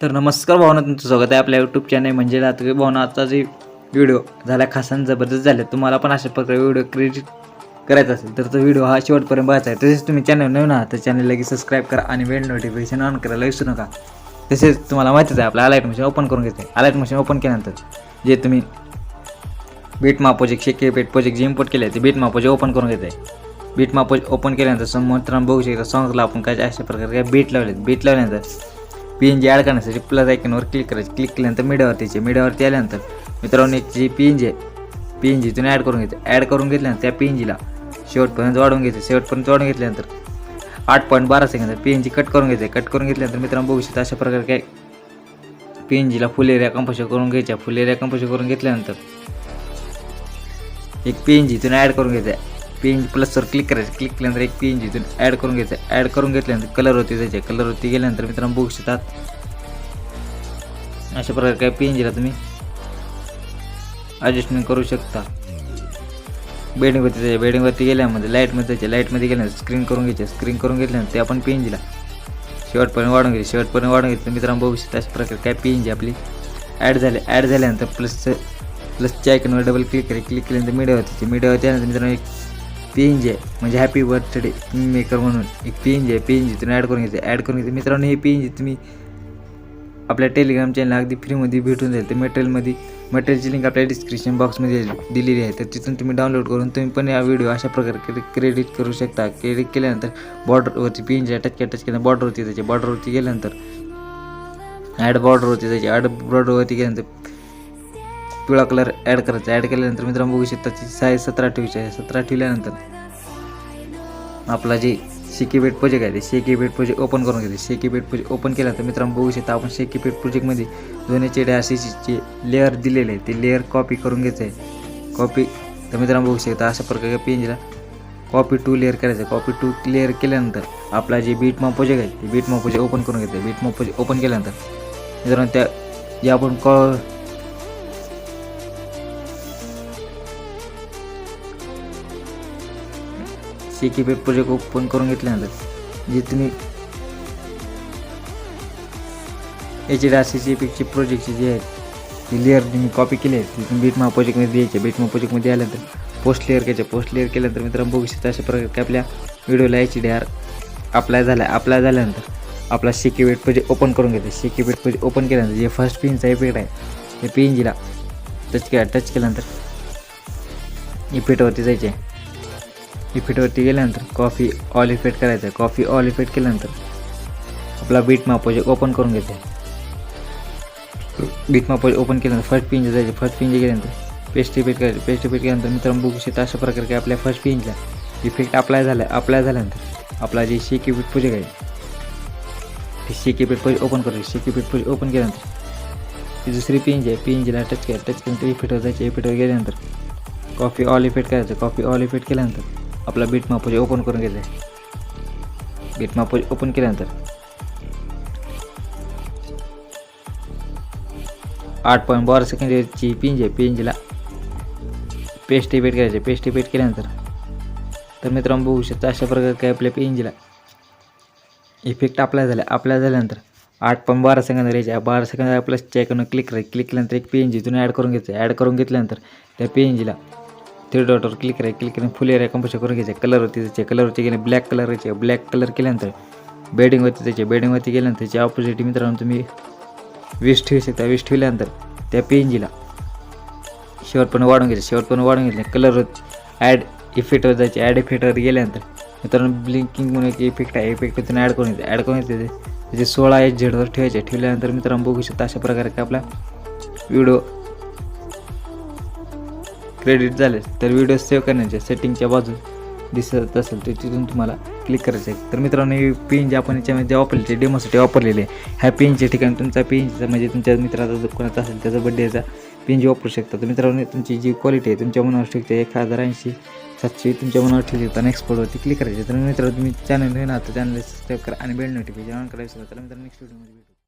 तर नमस्कार भावना तुमचं स्वागत आहे आपल्या यूट्यूब चॅनल म्हणजे रात्री भावना जे व्हिडिओ झाला खास जबरदस्त झाले तुम्हाला पण अशा प्रकारे व्हिडिओ क्रेडिट करायचा असेल तर तो व्हिडिओ हा शेवटपर्यंत बघायचा आहे. तसेच तुम्ही चॅनल नवीन आहात तर चॅनल लगेच सबस्क्राईब करा आणि वेळ नोटिफिकेशन ऑन करायला विसरू नका. तसेच तुम्हाला माहितीच आहे आपलं अलाईट मशीन ओपन करून घेते. अलाईट मशीन ओपन केल्यानंतर जे तुम्ही बीट मा शेके बीट प्रोजेक्ट जे इम्पोर्ट केले ते बीट मा ओपन करून घेते. बीट मापोज ओपन केल्यानंतर समोर बघू शकता सॉंगला आपण काय अशा प्रकारे काय बीट लावले बीट लावल्यानंतर पी एन जी ॲड करण्यासाठी प्लस आयकनवर क्लिक करायचे. क्लिक केल्यानंतर मीडियावरती यायचे. मीडियावरती आल्यानंतर मित्रांनो एक जी पी एन जी आहे. पी एन जीतून ॲड करून घेते ॲड करून घेतल्यानंतर त्या पी एन जीला शेवटपर्यंत वाढवून घेते शेवटपर्यंत वाढवून घेतल्यानंतर आठ पॉईंट बारा second P N G cut करून घ्यायचं. कट करून घेतल्यानंतर मित्रांनो बघू शकता अशा प्रकारे काय पी एन जीला फुल एरिया कंपोजर करून घ्यायच्या फुल एरिया कंपोजर करून घेतल्यानंतर एक पी एन जीतून ॲड करून घ्यायचं. पी एन जी प्लसवर क्लिक करायचं. क्लिक केल्यानंतर एक पी एन जी तुम्ही ॲड करून घ्यायचं. ॲड करून घेतल्यानंतर कलरवरती जायचे कलरवरती गेल्यानंतर मित्रांनो बघू शकतात. अशा प्रकारे काय पी एन जीला तुम्ही ॲडजस्टमेंट करू शकता. बेडिंगवरती जायचे बेडिंगवरती गेल्यामध्ये लाईटमध्ये जायचे लाईटमध्ये गेल्यानंतर स्क्रीन करून घ्यायचे. स्क्रीन करून घेतल्यानंतर ते आपण पी एन जीला शेवटपर्यंत वाढून घ्यायचे. शेवटपर्यंत वाढून घेतलं मित्रांनो बघू शकता अशा प्रकारे काय पी एन जी आपली ॲड झाले ॲड झाल्यानंतर प्लसचं प्लसच्या आयकनवर डबल क्लिक करा. क्लिक केल्यानंतर मीडियावरती मीडियावरती आल्यानंतर मित्रांनो एक पी एन जी आहे. म्हणजे हॅपी बर्थडे मेकर म्हणून. एक पी एन जी आहे. पी एन जी तुम्ही ॲड करून घ्यायचं ॲड करून घ्यायचं मित्रांनो हे पी एन जी तुम्ही आपल्या टेलिग्राम चॅनल अगदी फ्रीमध्ये भेटून जाईल. ते मटेरियलमध्ये मटेरियलची लिंक आपल्या डिस्क्रिप्शन बॉक्समध्ये दिलेली आहे. तर तिथून तुम्ही डाउनलोड करून तुम्ही पण या व्हिडिओ अशा प्रकारे क्रेडिट करू शकता. क्रेडिट केल्यानंतर बॉर्डरवरती P N G touch touch केल्या बॉर्डरवरती त्याच्या बॉर्डरवरती गेल्यानंतर ॲड बॉर्डरवरती त्याची ॲड बॉर्डरवरती गेल्यानंतर पिवळा कलर ॲड करायचा. ॲड केल्यानंतर मित्रांनो बघू शकता साईज सतरा ठेवायची आहे. सतरा ठेवल्यानंतर आपला जे शेकी बेट प्रोजेक्ट आहे ते शेकी बेट प्रोजेक्ट ओपन करून घेते. शेकी बेट प्रोजेक्ट ओपन केल्यानंतर मित्रांनो बघू शकता आपण शेकी बेट प्रोजेक्टमध्ये दोन एच डी जे लेअर दिलेले आहे ते लेअर कॉपी करून घ्यायचं आहे. कॉपी तर मित्रांनो बघू शकता अशा प्रकारे पी कॉपी टू लेअर करायचं आहे. कॉपी टू क्लिअर केल्यानंतर आपला जे बीट मॉ प्रोजेक्ट आहे ते बीट मॉ प्रोजेक्ट ओपन करून घेते. बीट मॉ प्रोजेक्ट ओपन केल्यानंतर मित्रांनो त्या जे आपण कॉ शेकी पेट प्रोजेक्ट ओपन करून घेतल्यानंतर जे तुम्ही H D R C C पीचे प्रोजेक्टची जे आहेत ती लेअर तुम्ही कॉपी केली आहे ती तुम्ही बीटमा प्रोजेक्टमध्ये द्यायचे. बीटमा प्रोजेक्टमध्ये आल्यानंतर पोस्ट लेअर घ्यायचे. पोस्ट लेअर केल्यानंतर मित्रांनो बघू शकता अशा प्रकारे आपल्या व्हिडिओला एच डी आर अप्लाय झाला. अप्लाय झाल्यानंतर आपला शेकी वेट प्रोजेक्ट ओपन करून घेते शेकी वेट प्रोजेक्ट ओपन केल्यानंतर जे फर्स्ट पिनचा इफेक्ट आहे ते पी एन जीला टच केला. टच केल्यानंतर इफेक्टवरती जायचे. इफेक्टवरती गेल्यानंतर कॉफी ऑल इफेक्ट करायचं. आहे कॉफी ऑल इफेक्ट केल्यानंतर आपला बीट मापोजे ओपन करून घ्यायचं बीट मापोजे ओपन केल्यानंतर फर्स्ट पिंज जायचे. फर्स्ट पिंज गेल्यानंतर पेस्ट इफेक्ट करायचे. पेस्ट इफेक्ट केल्यानंतर मित्रांनो बघू शकता अशा प्रकारे की आपल्या फर्स्ट पिंजला इफेक्ट अप्लाय झाला. अप्लाय झाल्यानंतर आपला जे शेकी बीट पूजे काय ते शेकी बीट ओपन करू. शेकी बीट पूजे ओपन केल्यानंतर ती दुसरी पिंज आहे. पिंजला टच केलं. टच केल्यानंतर इफेक्टवर जायचे. इफेक्टवर गेल्यानंतर कॉफी ऑल इफेक्ट करायचं. कॉफी ऑल इफेक्ट केल्यानंतर आपला बीट मापोजे ओपन करून घ्यायचं बीट मापोज ओपन केल्यानंतर. आठ पॉईंट बारा सेकंडची पिंज आहे पिंजला. पेस्ट इफेक्ट करायचे पेस्ट डिपेट केल्यानंतर. तर मित्रांनो बघू शकता अशा प्रकारे काय आपल्या पिंजला. इफेक्ट अप्लाय झाला अप्लाय झाल्यानंतर. आठ पॉईंट बारा सेकंद राहायचे बारा सेकंद प्लस चेकनं क्लिक करायचं क्लिक केल्यानंतर एक पी एन जी तुम्ही ॲड करून घ्यायचं ॲड करून घेतल्यानंतर त्या पी एन जीला थ्री डॉटवर क्लिक करायचं क्लिक करून फुल एरिया कंपोज करून घ्यायचे. कलरवरती त्याचे कलरवरती गेले ब्लॅक कलर यायचे ब्लॅक कलर केल्यानंतर बेडिंगवरती त्याचे बेडिंगवरती गेल्यानंतर त्याच्या ऑपोजिट मित्रांनो तुम्ही वीस ठेवू शकता. वीस ठेवल्यानंतर त्या पी एन जीला शेवटपर्यंत वाढून घ्यायचं शेवटपर्यंत वाढून घेतले. कलरवर ॲड इफेक्टवर जायचे. ॲड इफेक्टवर गेल्यानंतर मित्रांनो ब्लिंकिंग म्हणून एक इफेक्ट आहे. इफेक्ट तुम्ही ॲड करून घ्यायचं ॲड करून येते त्याचे सोळा एच झेडवर ठेवायचे. ठेवल्यानंतर मित्रांनो बघू शकता अशा प्रकारे की आपला व्हिडिओ क्रेडिट झाले तर व्हिडिओ सेव्ह करण्याच्या सेटिंगच्या बाजू दिसत असेल तर तिथून तुम्हाला क्लिक करायचं आहे. तर मित्रांनो ही पिन जे आपण याच्यामध्ये वापरले डेमोसाठी वापरलेले आहे. ह्या पिनच्या ठिकाणी तुमचा पिनचा म्हणजे तुमच्या मित्राचा जर कोणाचा असेल त्याचा बड्डेचा पिन जे वापरू शकता. तर मित्रांनो तुमची जी क्वालिटी आहे तुमच्या मनावर ठेवते एक हजार ऐंशी सातशे तुमच्या मनावर ठेवली तर एक्सपोर्टवरती क्लिक करायचे तर मित्रांनो तुम्ही चॅनल नवीन आहात तर चॅनल सबस्क्राईब करा आणि बेल नोटिफिकेशन ऑन करायचं तर मित्रांनो नेक्स्ट व्हिडिओमध्ये